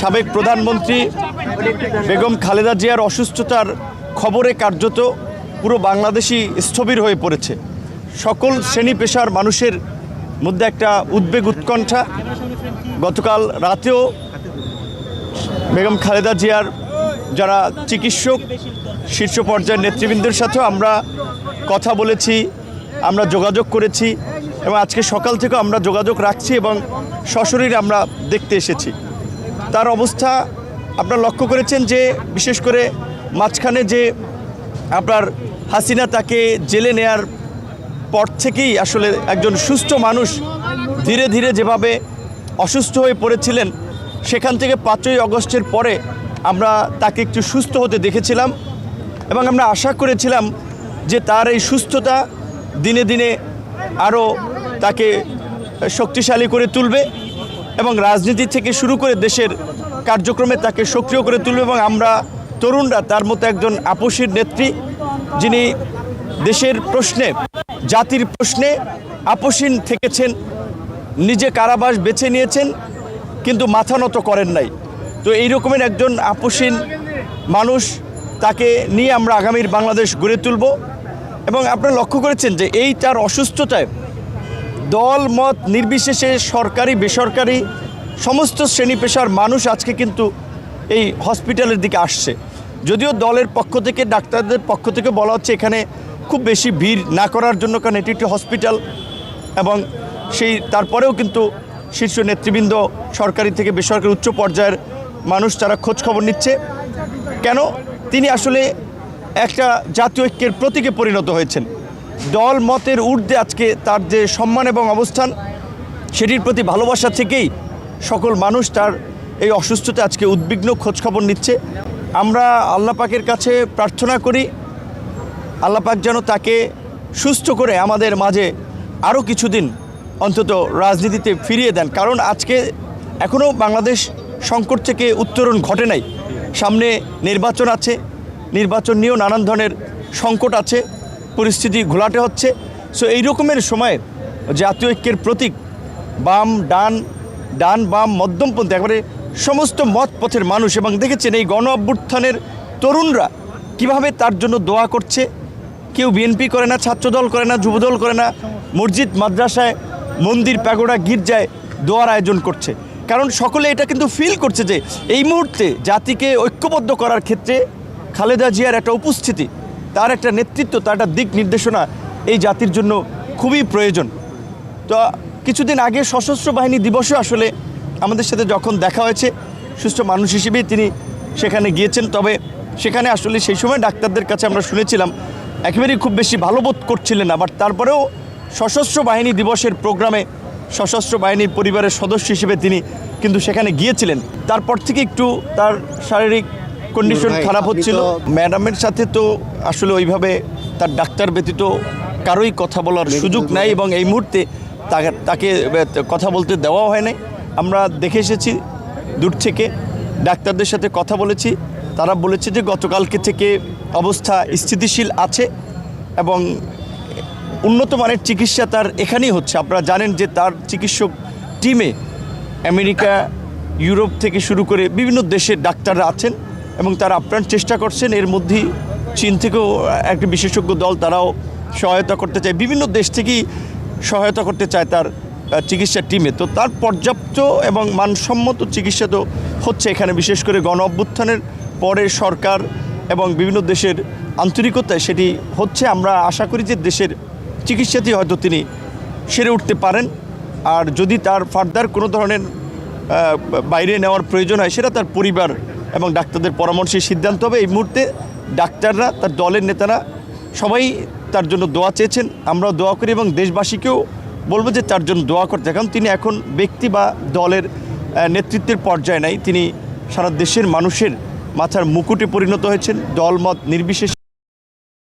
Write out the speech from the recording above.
সাবেক প্রধানমন্ত্রী বেগম খালেদা জিয়ার অসুস্থতার খবরে কার্যত পুরো বাংলাদেশই স্থবির হয়ে পড়েছে। সকল শ্রেণি পেশার মানুষের মধ্যে একটা উদ্বেগ উৎকণ্ঠা। গতকাল রাতেও বেগম খালেদা জিয়ার যারা চিকিৎসক, শীর্ষ পর্যায়ের নেতৃবৃন্দের সাথেও আমরা কথা বলেছি, আমরা যোগাযোগ করেছি এবং আজকে সকাল থেকে আমরা যোগাযোগ রাখছি এবং সশরীরে আমরা দেখতে এসেছি। তার অবস্থা আপনারা লক্ষ্য করেছেন যে, বিশেষ করে মাঝখানে যে আপনার হাসিনা তাকে জেলে নেয়ার পর থেকেই আসলে একজন সুস্থ মানুষ ধীরে ধীরে যেভাবে অসুস্থ হয়ে পড়েছিলেন, সেখান থেকে পাঁচই অগস্টের পরে আমরা তাকে একটু সুস্থ হতে দেখেছিলাম এবং আমরা আশা করেছিলাম যে তার এই সুস্থতা দিনে দিনে আরও তাকে শক্তিশালী করে তুলবে। এবং রাজনীতি থেকে শুরু করে দেশের কার্যক্রমে তাকে সক্রিয় করে তুলবে এবং আমরা তরুণরা তার মতো একজন আপসীর নেত্রী, যিনি দেশের প্রশ্নে, জাতির প্রশ্নে আপসীন থেকেছেন, নিজে কারাবাস বেছে নিয়েছেন, কিন্তু মাথা নত করেন নাই। তো এই রকমের একজন আপসীন মানুষ তাকে নিয়ে আমরা আগামীর বাংলাদেশ গড়ে তুলব। এবং আপনারা লক্ষ্য করেছেন যে এই তার অসুস্থতায় দল মত নির্বিশেষে সরকারি, বেসরকারি, সমস্ত শ্রেণি পেশার মানুষ আজকে কিন্তু এই হসপিটালের দিকে আসছে। যদিও দলের পক্ষ থেকে, ডাক্তারদের পক্ষ থেকে বলা হচ্ছে এখানে খুব বেশি ভিড় না করার জন্য, কারণ এটি একটি হসপিটাল এবং সেই, তারপরেও কিন্তু শীর্ষ নেতৃবৃন্দ, সরকারি থেকে বেসরকারি উচ্চ পর্যায়ের মানুষ তারা খোঁজ খবর নিচ্ছে। কেন? তিনি আসলে একটা জাতীয় ঐক্যের প্রতীকে পরিণত হয়েছেন। দল মতের ঊর্ধ্বে আজকে তার যে সম্মান এবং অবস্থান, সেটির প্রতি ভালোবাসা থেকেই সকল মানুষ তার এই অসুস্থতা আজকে উদ্বিগ্ন খোঁজখবর নিচ্ছে। আমরা আল্লাহ পাকের কাছে প্রার্থনা করি, আল্লাহ পাক যেন তাকে সুস্থ করে আমাদের মাঝে আরও কিছুদিন অন্তত রাজনীতিতে ফিরিয়ে দেন। কারণ আজকে এখনও বাংলাদেশ সংকট থেকে উত্তরণ ঘটে নাই। সামনে নির্বাচন আছে, নির্বাচন নিয়েও নানান ধরনের সংকট আছে। পরিস্থিতি ঘোলাটে হচ্ছে। সো এই রকমের সময়ে জাতীয় ঐক্যের প্রতীক বাম, ডান ডান, বাম মধ্যমপন্থী একবারে সমস্ত মত পথের মানুষ এবং দেখেছেন এই গণ অভ্যুত্থানের তরুণরা কীভাবে তার জন্য দোয়া করছে। কেউ বিএনপি করে না, ছাত্রদল করে না, যুবদল করে না, মসজিদ, মাদ্রাসায়, মন্দির, প্যাগোড়া, গির্জায় দোয়ার আয়োজন করছে। কারণ সকলে এটা কিন্তু ফিল করছে যে এই মুহূর্তে জাতিকে ঐক্যবদ্ধ করার ক্ষেত্রে খালেদা জিয়ার একটা উপস্থিতি তার একটা নেতৃত্ব, তার একটা দিক নির্দেশনা এই জাতির জন্য খুবই প্রয়োজন। তো কিছুদিন আগে সশস্ত্র বাহিনী দিবসে আসলে আমাদের সাথে যখন দেখা হয়েছে, সুস্থ মানুষ হিসেবেই তিনি সেখানে গিয়েছেন। তবে সেখানে আসলে সেই সময় ডাক্তারদের কাছে আমরা শুনেছিলাম, একেবারেই খুব বেশি ভালো বোধ করছিলেন না। বাট তারপরেও সশস্ত্র বাহিনী দিবসের প্রোগ্রামে সশস্ত্র বাহিনীর পরিবারের সদস্য হিসেবে তিনি কিন্তু সেখানে গিয়েছিলেন। তারপর থেকে একটু তার শারীরিক কন্ডিশন খারাপ হচ্ছিল। ম্যাডামের সাথে তো আসলে ওইভাবে তার ডাক্তার ব্যতীত কারোই কথা বলার সুযোগ নাই এবং এই মুহূর্তে তাকে কথা বলতে দেওয়াও হয় নাই। আমরা দেখে এসেছি দূর থেকে। ডাক্তারদের সাথে কথা বলেছি। তারা বলেছে যে গতকালকে থেকে অবস্থা স্থিতিশীল আছে এবং উন্নত মানের চিকিৎসা তার এখানেই হচ্ছে। আপনারা জানেন যে তার চিকিৎসক টিমে আমেরিকা ইউরোপ থেকে শুরু করে বিভিন্ন দেশের ডাক্তাররা আছেন। এবং তারা আপ্রাণ চেষ্টা করছেন। এর মধ্যেই চীন থেকেও একটি বিশেষজ্ঞ দল তারাও সহায়তা করতে চায়। বিভিন্ন দেশ থেকেই সহায়তা করতে চায় তার চিকিৎসা টিমে। তো তার পর্যাপ্ত এবং মানসম্মত চিকিৎসা তো হচ্ছে এখানে। বিশেষ করে গণ অভ্যুত্থানের পরে সরকার এবং বিভিন্ন দেশের আন্তরিকতায় সেটি হচ্ছে। আমরা আশা করি যে দেশের চিকিৎসাতেই হয়তো তিনি সেরে উঠতে পারেন। আর যদি তার ফার্দার কোনো ধরনের বাইরে নেওয়ার প্রয়োজন হয়, সেটা তার পরিবার এবং ডাক্তারদের পরামর্শে সিদ্ধান্ত হবে। এই মুহূর্তে ডাক্তাররা, তার দলের নেতারা সবাই তার জন্য দোয়া চেয়েছেন। আমরাও দোয়া করি এবং দেশবাসীকেও বলব যে তার জন্য দোয়া করতে। কারণ তিনি এখন ব্যক্তি বা দলের নেতৃত্বের পর্যায়ে নাই। তিনি সারা দেশের মানুষের মাথার মুকুটে পরিণত হয়েছেন। দলমত নির্বিশেষে